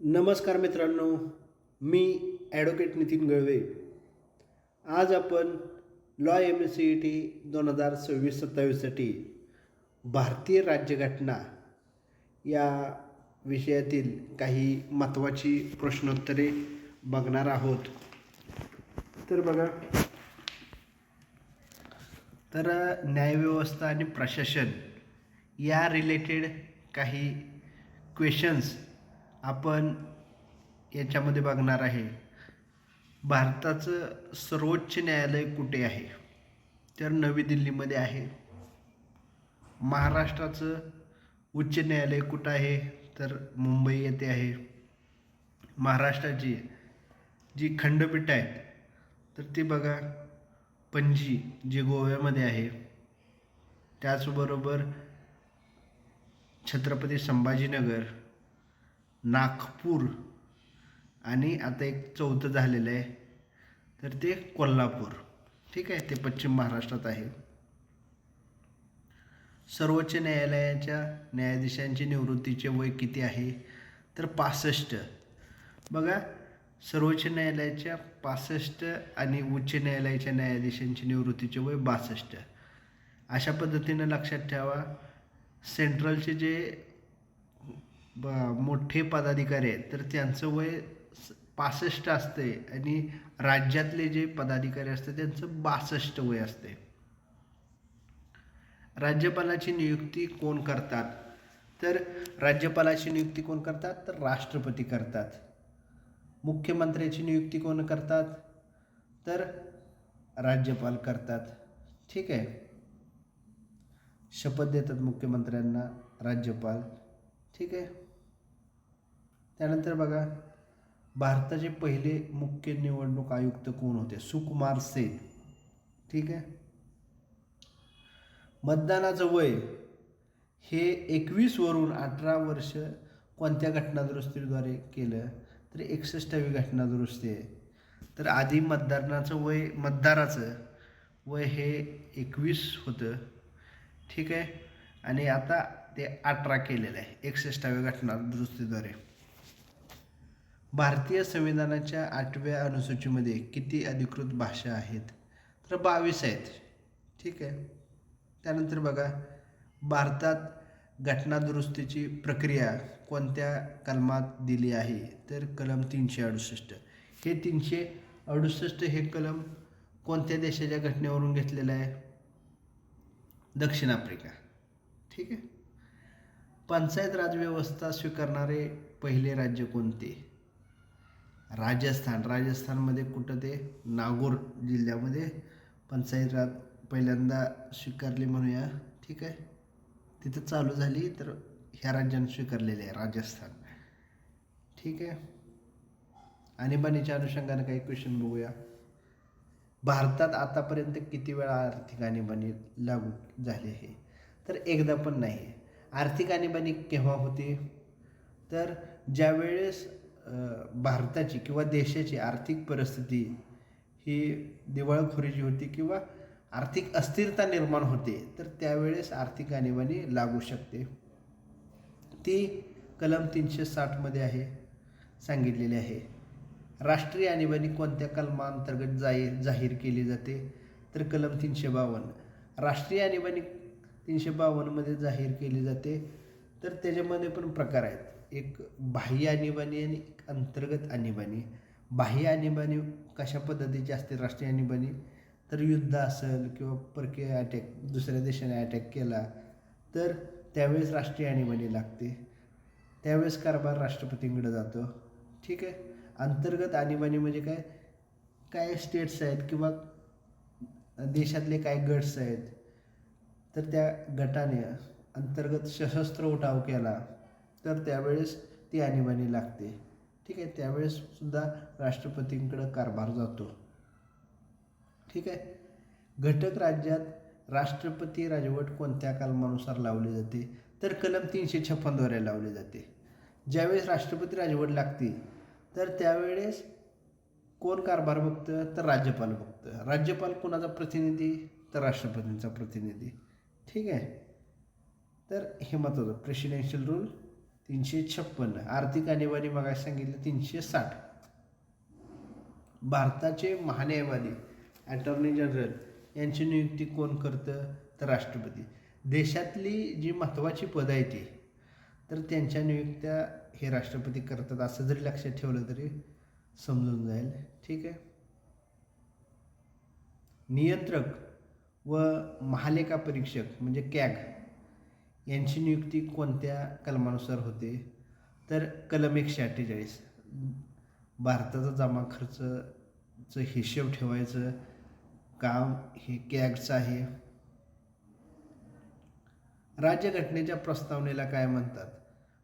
नमस्कार मित्रांनो मी ॲडव्होकेट नितीन गळवे. आज आपण law M S C E T दोन हजार सव्वीस सत्तावीससाठी भारतीय राज्यघटना या विषयातील काही महत्त्वाची प्रश्नोत्तरे बघणार आहोत. तर बघा तर न्यायव्यवस्था आणि प्रशासन या रिलेटेड काही क्वेशन्स आपण याच्यामध्ये बघणार आहे भारताचं सर्वोच्च न्यायालय कुठे आहे? तर नवी दिल्लीमध्ये आहे. महाराष्ट्राचं उच्च न्यायालय कुठं आहे? तर मुंबई येथे आहे. महाराष्ट्राची जी खंडपीठ आहेत तर ती बघा पणजी जी गोव्यामध्ये आहे त्याचबरोबर छत्रपती संभाजीनगर नागपूर. आणि आता एक चौथं झालेलं आहे. तर ते कोल्हापूर. ठीक आहे? ते पश्चिम महाराष्ट्रात आहे. सर्वोच्च न्यायालयाच्या न्यायाधीशांची निवृत्तीचे वय किती आहे? तर पासष्ट. बघा सर्वोच्च न्यायालयाच्या पासष्ट आणि उच्च न्यायालयाच्या न्यायाधीशांची निवृत्तीचे वय बासष्ट. अशा पद्धतीनं लक्षात ठेवा सेंट्रलचे जे ब मोठे पदाधिकारी आहेत. तर त्यांचं वय पासष्ट असते आणि राज्यातले जे पदाधिकारी असते त्यांचं बासष्ट वय असते राज्यपालाची नियुक्ती कोण करतात? तर राज्यपालाची नियुक्ती कोण करतात? तर राष्ट्रपती करतात. मुख्यमंत्र्याची नियुक्ती कोण करतात? तर राज्यपाल करतात. ठीक आहे. शपथ देतात मुख्यमंत्र्यांना राज्यपाल. ठीक आहे. त्यानंतर बघा भारताचे पहिले मुख्य निवडणूक आयुक्त कोण होते? सुकुमार सेन. ठीक आहे? मतदानाचं वय हे एकवीसवरून अठरा वर्ष कोणत्या घटनादुरुस्तीद्वारे केलं? तर एकसष्टावी घटनादुरुस्ती आहे. तर आधी मतदानाचं वय मतदाराचं वय हे एकवीस होतं. ठीक आहे? आणि आता ते अठरा केलेलं आहे एकसष्टाव्या घटना दुरुस्तीद्वारे भारतीय संविधानाच्या आठव्या अनुसूचीमध्ये किती अधिकृत भाषा आहेत? तर बावीस आहेत. ठीक आहे. त्यानंतर बघा भारतात घटना दुरुस्तीची प्रक्रिया कोणत्या कलमात दिली आहे? तर कलम तीनशे अडुसष्ट. हे तीनशे अडुसष्ट हे कलम कोणत्या देशाच्या घटनेवरून घेतलेलं आहे? दक्षिण आफ्रिका. ठीक आहे. पंचायत राजव्यवस्था स्वीकारणारे पहिले राज्य कोणते? राजस्थान. राजस्थानमध्ये कुठं ते? नागोर जिल्ह्यामध्ये पंचायत राज पहिल्यांदा स्वीकारली म्हणूया. ठीक आहे? तिथं चालू झाली तर ह्या राज्यानं स्वीकारलेले आहे राजस्थान. ठीक आहे? आणीबाणीच्या अनुषंगाने काही क्वेश्चन बघूया. भारतात आतापर्यंत किती वेळा आर्थिक आणीबाणी लागू झाली आहे? तर एकदा पण नाही. आर्थिक आणीबाणी केव्हा होते? तर ज्यावेळेस भारताची किंवा देशाची आर्थिक परिस्थिती ही दिवाळखोरीची होती किंवा आर्थिक अस्थिरता निर्माण होते तर त्यावेळेस आर्थिक आणीबाणी लागू शकते. ती कलम तीनशे साठमध्ये आहे सांगितलेली आहे. राष्ट्रीय आणीबाणी कोणत्या कलमांतर्गत जाहीर जाहीर केली जाते? तर कलम तीनशे बावन्न. राष्ट्रीय आणीबाणी तीनशे बावन्नमध्ये जाहीर केली जाते तर त्याच्यामध्ये पण प्रकार आहेत. एक बाह्य आणीबाणी आणि एक अंतर्गत आणीबाणी. बाह्य आणीबाणी कशा पद्धतीची असते? राष्ट्रीय आणीबाणी. तर युद्ध असेल किंवा परकीय अटॅक दुसऱ्या देशाने अटॅक केला तर त्यावेळेस राष्ट्रीय आणीबाणी लागते. त्यावेळेस कारभार राष्ट्रपतींकडे जातो. ठीक आहे? अंतर्गत आणीबाणी म्हणजे काय? काय स्टेट्स आहेत किंवा देशातले काय गट्स आहेत? तर त्या गटाने अंतर्गत सशस्त्र उठाव केला. तर त्यावेळेस ती आणीबाणी लागते. ठीक आहे त्यावेळेस सुद्धा राष्ट्रपतींकडं कारभार जातो. ठीक आहे घटक राज्यात राष्ट्रपती राजवट कोणत्या कलमानुसार लावली जाते? तर कलम तीनशे छप्पनद्वारे लावली जाते. ज्यावेळेस राष्ट्रपती राजवट लागते तर त्यावेळेस कोण कारभार बघतं? तर राज्यपाल बघतं. राज्यपाल कोणाचा प्रतिनिधी? तर राष्ट्रपतींचा प्रतिनिधी. ठीक आहे तर हे महत्त्वाचं. प्रेसिडेन्शियल रूल तीनशे छप्पन्न आर्थिक आणीबाणी मग सांगितलं तीनशे साठ. भारताचे महान्यायवादी अटॉर्नी जनरल यांची नियुक्ती कोण करतं? तर राष्ट्रपती. देशातली जी महत्त्वाची पदं आहेत ती तर त्यांच्या नियुक्त्या हे राष्ट्रपती करतात असं जरी लक्षात ठेवलं तरी समजून जाईल. ठीक आहे? नियंत्रक व महालेखा परीक्षक म्हणजे कॅग यांची नियुक्ती कोणत्या कलमानुसार होते? तर कलम एकशे अठ्ठेचाळीस. भारताचा जमा खर्चचं हिशेब ठेवायचं. काम हे कॅगचं आहे. राज्यघटनेच्या प्रस्तावनेला काय म्हणतात?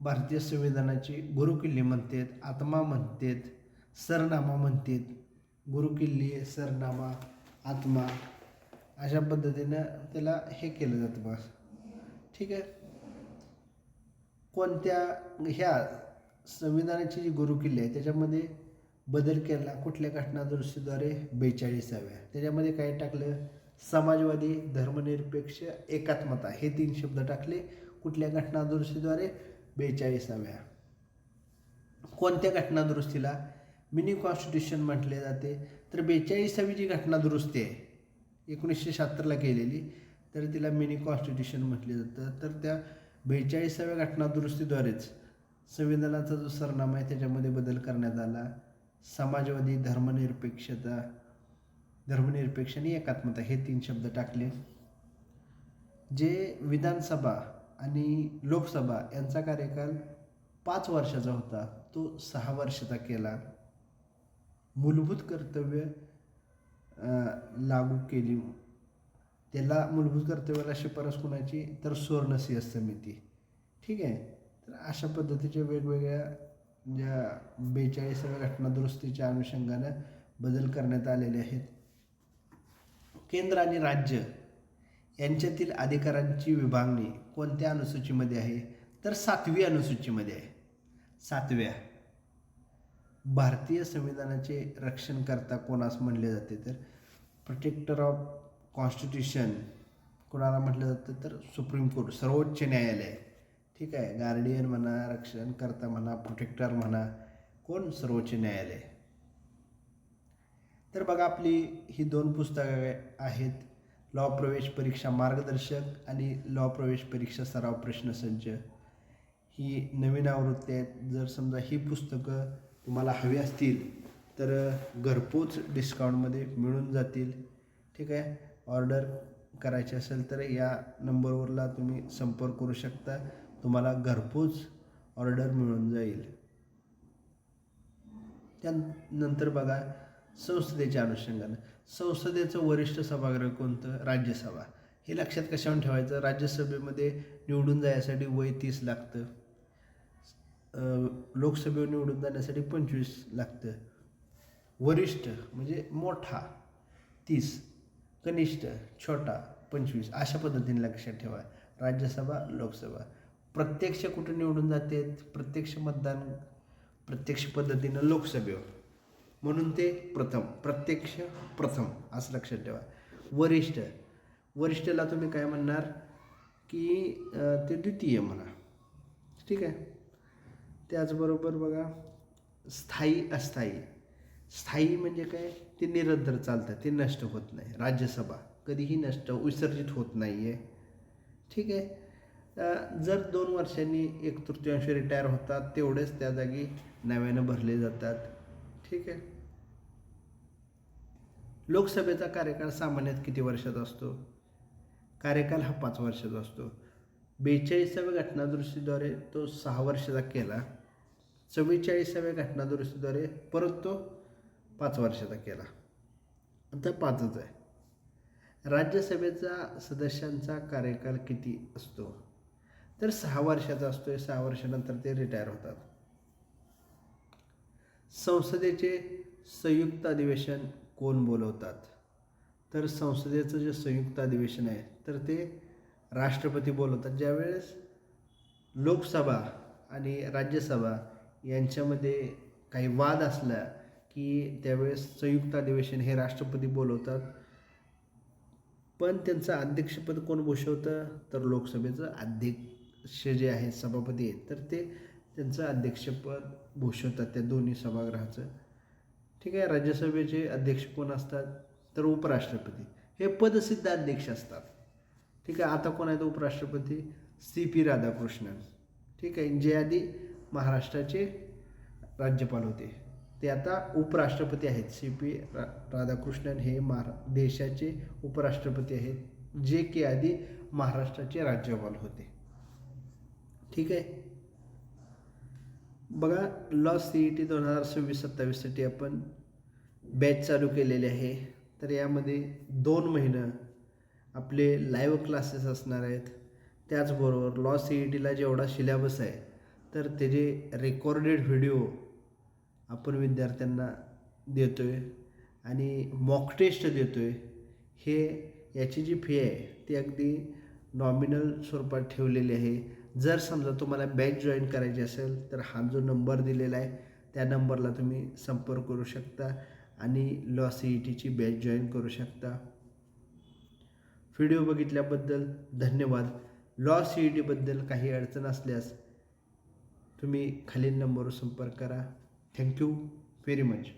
भारतीय संविधानाची गुरुकिल्ली म्हणतात आत्मा म्हणतात सरनामा म्हणतात. गुरुकिल्ली सरनामा आत्मा अशा पद्धतीनं त्याला हे केलं जातं बस. ठीक आहे. कोणत्या ह्या संविधानाची जी गुरुकिल्ली आहे त्याच्यामध्ये बदल केला कुठल्या घटनादुरुस्तीद्वारे बेचाळीसाव्या? त्याच्यामध्ये काय टाकलं? समाजवादी धर्मनिरपेक्ष एकात्मता हे तीन शब्द टाकले. कुठल्या घटनादुरुस्तीद्वारे? बेचाळीसाव्या. कोणत्या घटनादुरुस्तीला? मिनी कॉन्स्टिट्यूशन म्हटले जाते. तर बेचाळीसावी जी घटनादुरुस्ती आहे एकोणीसशे शहात्तरला केलेली तर तिला मिनी कॉन्स्टिट्यूशन म्हटले जातं. तर त्या बेचाळीसाव्या घटनादुरुस्तीद्वारेच संविधानाचा जो सरनामा आहे त्याच्यामध्ये बदल करण्यात आला. समाजवादी धर्मनिरपेक्षता धर्मनिरपेक्ष आणि एकात्मता हे तीन शब्द टाकले. जे विधानसभा आणि लोकसभा यांचा कार्यकाल पाच वर्षाचा होता तो सहा वर्षाचा केला. मूलभूत कर्तव्य लागू केली. त्याला मूलभूत कर्तव्याला शिफारस कोणाची? तर सुवर्णसिंह समिती ठीक आहे? तर अशा पद्धतीच्या वेगवेगळ्या ज्या बेचाळीसाव्या घटना दुरुस्तीच्या अनुषंगानं बदल करण्यात आलेले आहेत. केंद्र आणि राज्य यांच्यातील अधिकारांची विभागणी कोणत्या अनुसूचीमध्ये आहे? तर सातवी अनुसूचीमध्ये आहे. सातव्या. भारतीय संविधानाचे रक्षणकर्ता कोणास म्हणले जाते तर? प्रोटेक्टर ऑफ कॉन्स्टिट्यूशन कोणाला म्हटलं जातं तर सुप्रीम कोर्ट सर्वोच्च न्यायालय. ठीक आहे गार्डियन म्हणा रक्षणकर्ता म्हणा प्रोटेक्टर म्हणा कोण सर्वोच्च न्यायालय? तर बघा आपली ही दोन पुस्तकं आहेत लॉ प्रवेश परीक्षा मार्गदर्शक आणि लॉ प्रवेश परीक्षा सराव प्रश्नसंच ही नवीन आवृत्ती आहेत. जर समजा ही पुस्तकं तुम्हाला हवी असतील तर घरपोच डिस्काउंटमध्ये मिळून जातील. ठीक आहे? ऑर्डर करायची असेल तर या नंबरवरला तुम्ही संपर्क करू शकता. तुम्हाला घरपोच ऑर्डर मिळून जाईल. त्यानंतर बघा संसदेच्या अनुषंगानं. संसदेचं वरिष्ठ सभागृह कोणतं? राज्यसभा. हे लक्षात कशावर ठेवायचं? राज्यसभेमध्ये निवडून जाण्यासाठी वय तीस लागतं. लोकसभेवर निवडून जाण्यासाठी पंचवीस लागतं. वरिष्ठ म्हणजे मोठा तीस. कनिष्ठ छोटा पंचवीस अशा पद्धतीने लक्षात ठेवा. राज्यसभा लोकसभा. प्रत्यक्ष कुठं निवडून जाते? प्रत्यक्ष मतदान प्रत्यक्ष पद्धतीनं लोकसभेवर. म्हणून ते प्रथम प्रत्यक्ष प्रथम असं लक्षात ठेवा. वरिष्ठ. वरिष्ठला तुम्ही काय म्हणणार? की ते द्वितीय म्हणा. ठीक आहे? त्याचबरोबर बघा स्थायी अस्थायी. स्थायी म्हणजे काय? ते निरंतर चालतं ते नष्ट होत नाही. राज्यसभा कधीही नष्ट विसर्जित होत नाही आहे ठीक आहे? जर दोन वर्षांनी एक तृतीयांश रिटायर होतात तेवढेच त्या जागी नव्यानं भरले जातात. ठीक आहे? लोकसभेचा कार्यकाळ सामान्यतः किती वर्षाचा असतो? कार्यकाल हा पाच वर्षाचा असतो. बेचाळीसाव्या घटनादुरुस्तीद्वारे तो सहा वर्षाचा केला. चव्वेचाळीसाव्या घटनादुरुस्तीद्वारे परत तो पाच वर्षाचा केला. आता पाचच आहे. राज्यसभेचा सदस्यांचा कार्यकाल किती असतो? तर सहा वर्षाचा असतो आहे सहा वर्षानंतर ते रिटायर होतात. संसदेचे संयुक्त अधिवेशन कोण बोलवतात? तर संसदेचं जे संयुक्त अधिवेशन आहे तर ते राष्ट्रपती बोलवतात. ज्यावेळेस लोकसभा आणि राज्यसभा यांच्यामध्ये काही वाद असला की त्यावेळेस संयुक्त अधिवेशन हे राष्ट्रपती बोलवतात. पण त्यांचं अध्यक्षपद कोण भूषवतं? तर लोकसभेचं अध्यक्ष जे आहे सभापती आहेत तर ते त्यांचं अध्यक्षपद भूषवतात त्या दोन्ही सभागृहाचं. ठीक आहे राज्यसभेचे अध्यक्ष कोण असतात? तर उपराष्ट्रपती. हे पदसिद्ध अध्यक्ष असतात. ठीक आहे आता कोण आहेत उपराष्ट्रपती? C P Radhakrishnan. ठीक आहे जे आधी महाराष्ट्राचे राज्यपाल होते. ते आता उपराष्ट्रपती आहेत. सी पी रा राधाकृष्णन हे महारा देशाचे उपराष्ट्रपती आहेत. जे की आधी महाराष्ट्राचे राज्यपाल होते. ठीक आहे? बघा लॉ सी ई टी दोन हजार सव्वीस सत्तावीससाठी आपण बॅच चालू केलेले आहे. तर यामध्ये दोन महिनं आपले लाईव्ह क्लासेस असणार आहेत. त्याचबरोबर लॉ सी ई टीला जेवढा सिलेबस आहे तर त्याचे रेकॉर्डेड व्हिडिओ आपण विद्यार्थ्यांना देतो आहे आणि मॉक टेस्ट देतो आहे हे याची जी फी आहे ती अगदी नॉमिनल स्वरूपात ठेवलेली आहे. जर समजा तुम्हाला बॅच जॉईन करायची असेल तर हा जो नंबर दिलेला आहे त्या नंबरला तुम्ही संपर्क करू शकता आणि लॉ सी ई टीची बॅच जॉईन करू शकता. व्हिडिओ बघितल्याबद्दल धन्यवाद. लॉ सी ई टीबद्दल काही अडचण असल्यास तुम्ही खालील नंबरवर संपर्क करा. Thank you very much